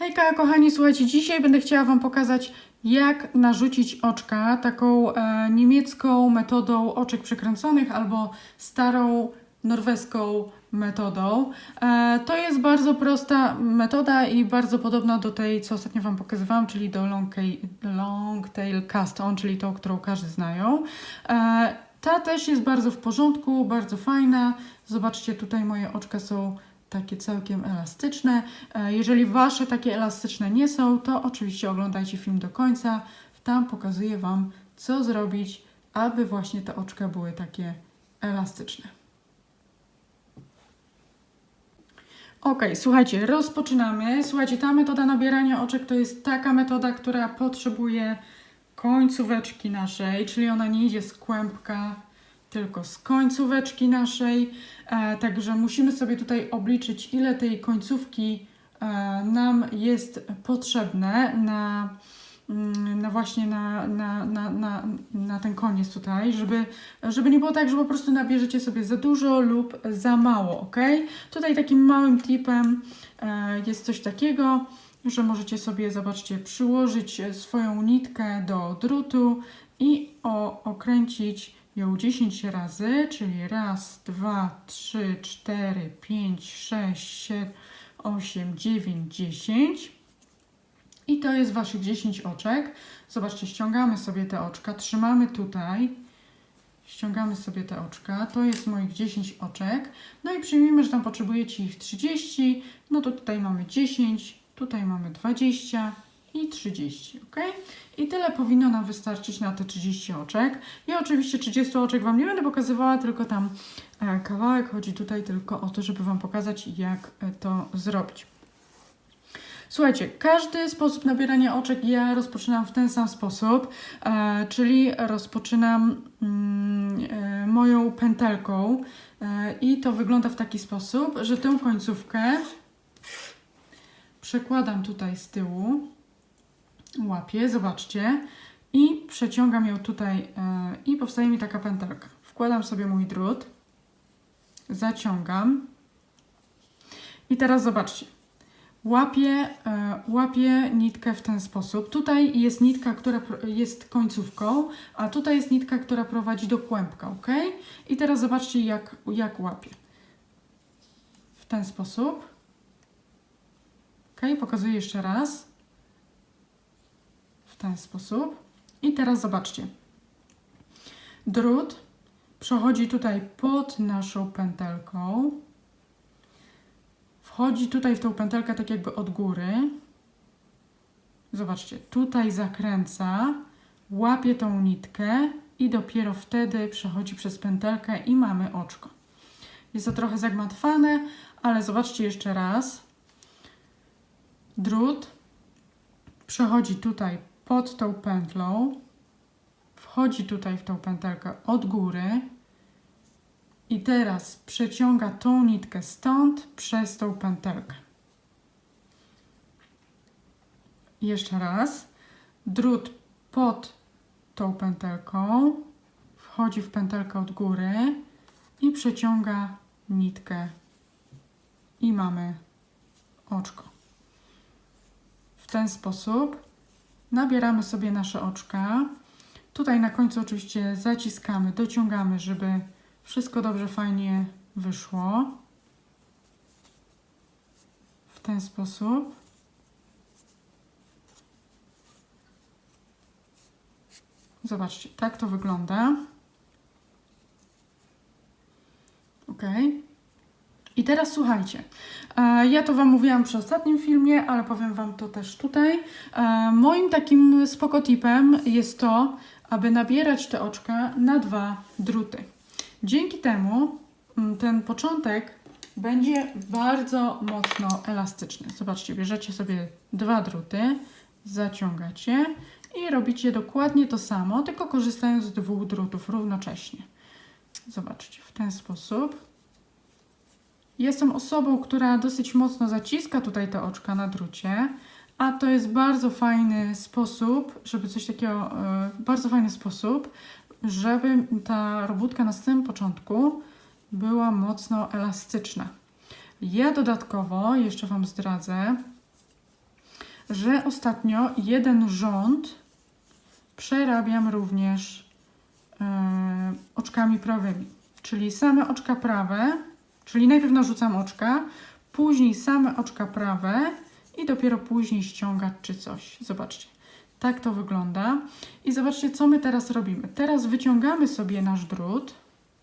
Hejka kochani, słuchajcie, dzisiaj będę chciała Wam pokazać jak narzucić oczka taką e, niemiecką metodą oczek przekręconych albo starą norweską metodą. E, to jest bardzo prosta metoda i bardzo podobna do tej, co ostatnio Wam pokazywałam, czyli do long, long tail cast on, czyli tą, którą każdy znają. E, ta też jest bardzo w porządku, bardzo fajna. Zobaczcie, tutaj moje oczka są takie całkiem elastyczne. E, Jeżeli Wasze takie elastyczne nie są, to oczywiście oglądajcie film do końca. Tam pokazuję Wam, co zrobić, aby właśnie te oczka były takie elastyczne. Ok, słuchajcie, rozpoczynamy. Słuchajcie, ta metoda nabierania oczek to jest taka metoda, która potrzebuje końcóweczki naszej, czyli ona nie idzie z kłębka, tylko z końcóweczki naszej. E, także musimy sobie tutaj obliczyć, ile tej końcówki e, nam jest potrzebne na, mm, na właśnie na, na, na, na, na ten koniec tutaj, żeby, żeby nie było tak, że po prostu nabierzecie sobie za dużo lub za mało, ok? Tutaj takim małym tipem e, jest coś takiego, że możecie sobie, zobaczcie, przyłożyć swoją nitkę do drutu i o, okręcić ją 10 razy, czyli raz, dwa, trzy, cztery, pięć, sześć, siedem, osiem, dziewięć, dziesięć. I to jest Waszych 10 oczek. Zobaczcie, ściągamy sobie te oczka, trzymamy tutaj. Ściągamy sobie te oczka. To jest moich 10 oczek. No i przyjmijmy, że tam potrzebujecie ich 30. No to tutaj mamy 10, tutaj mamy 20 i 30, ok? I tyle powinno nam wystarczyć na te 30 oczek. Ja oczywiście 30 oczek Wam nie będę pokazywała, tylko tam e, kawałek. Chodzi tutaj tylko o to, żeby Wam pokazać, jak e, to zrobić. Słuchajcie, każdy sposób nabierania oczek ja rozpoczynam w ten sam sposób, e, czyli rozpoczynam mm, e, moją pętelką e, i to wygląda w taki sposób, że tę końcówkę przekładam tutaj z tyłu, łapię, zobaczcie, i przeciągam ją tutaj e, i powstaje mi taka pętelka. Wkładam sobie mój drut, zaciągam i teraz zobaczcie. Łapię, e, łapię nitkę w ten sposób. Tutaj jest nitka, która jest końcówką, a tutaj jest nitka, która prowadzi do kłębka, ok? I teraz zobaczcie, jak, jak łapię. W ten sposób. Ok, pokazuję jeszcze raz. Ten sposób. I teraz zobaczcie. Drut przechodzi tutaj pod naszą pętelką. Wchodzi tutaj w tą pętelkę tak jakby od góry. Zobaczcie, tutaj zakręca, łapie tą nitkę i dopiero wtedy przechodzi przez pętelkę i mamy oczko. Jest to trochę zagmatwane, ale zobaczcie jeszcze raz. Drut przechodzi tutaj pod tą pętlą, wchodzi tutaj w tą pętelkę od góry i teraz przeciąga tą nitkę stąd przez tą pętelkę. Jeszcze raz. Drut pod tą pętelką, wchodzi w pętelkę od góry i przeciąga nitkę i mamy oczko. W ten sposób nabieramy sobie nasze oczka. Tutaj na końcu oczywiście zaciskamy, dociągamy, żeby wszystko dobrze, fajnie wyszło. W ten sposób. Zobaczcie, tak to wygląda. Ok. I teraz słuchajcie. E, ja to Wam mówiłam przy ostatnim filmie, ale powiem Wam to też tutaj. E, moim takim spoko tipem jest to, aby nabierać te oczka na dwa druty. Dzięki temu mm, ten początek będzie bardzo mocno elastyczny. Zobaczcie, bierzecie sobie dwa druty, zaciągacie i robicie dokładnie to samo, tylko korzystając z dwóch drutów równocześnie. Zobaczcie, w ten sposób. Jestem osobą, która dosyć mocno zaciska tutaj te oczka na drucie, a to jest bardzo fajny sposób, żeby coś takiego, e, bardzo fajny sposób, żeby ta robótka na samym początku była mocno elastyczna. Ja dodatkowo jeszcze Wam zdradzę, że ostatnio jeden rząd przerabiam również e, oczkami prawymi. Czyli same oczka prawe, czyli najpierw narzucam oczka, później same oczka prawe i dopiero później ściągać czy coś. Zobaczcie. Tak to wygląda. I zobaczcie, co my teraz robimy. Teraz wyciągamy sobie nasz drut.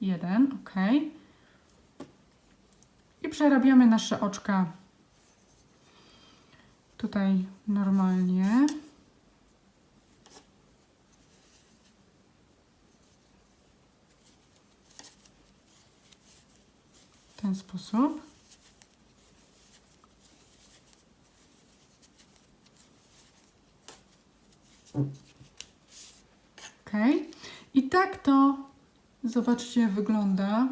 Jeden, ok. I przerabiamy nasze oczka tutaj normalnie. W ten sposób. Ok. I tak to, zobaczcie, wygląda.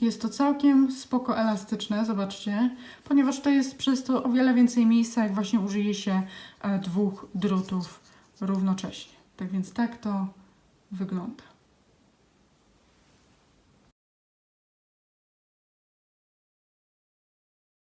Jest to całkiem spoko elastyczne, zobaczcie, ponieważ to jest przez to o wiele więcej miejsca, jak właśnie użyje się e, dwóch drutów równocześnie. Tak więc tak to wygląda.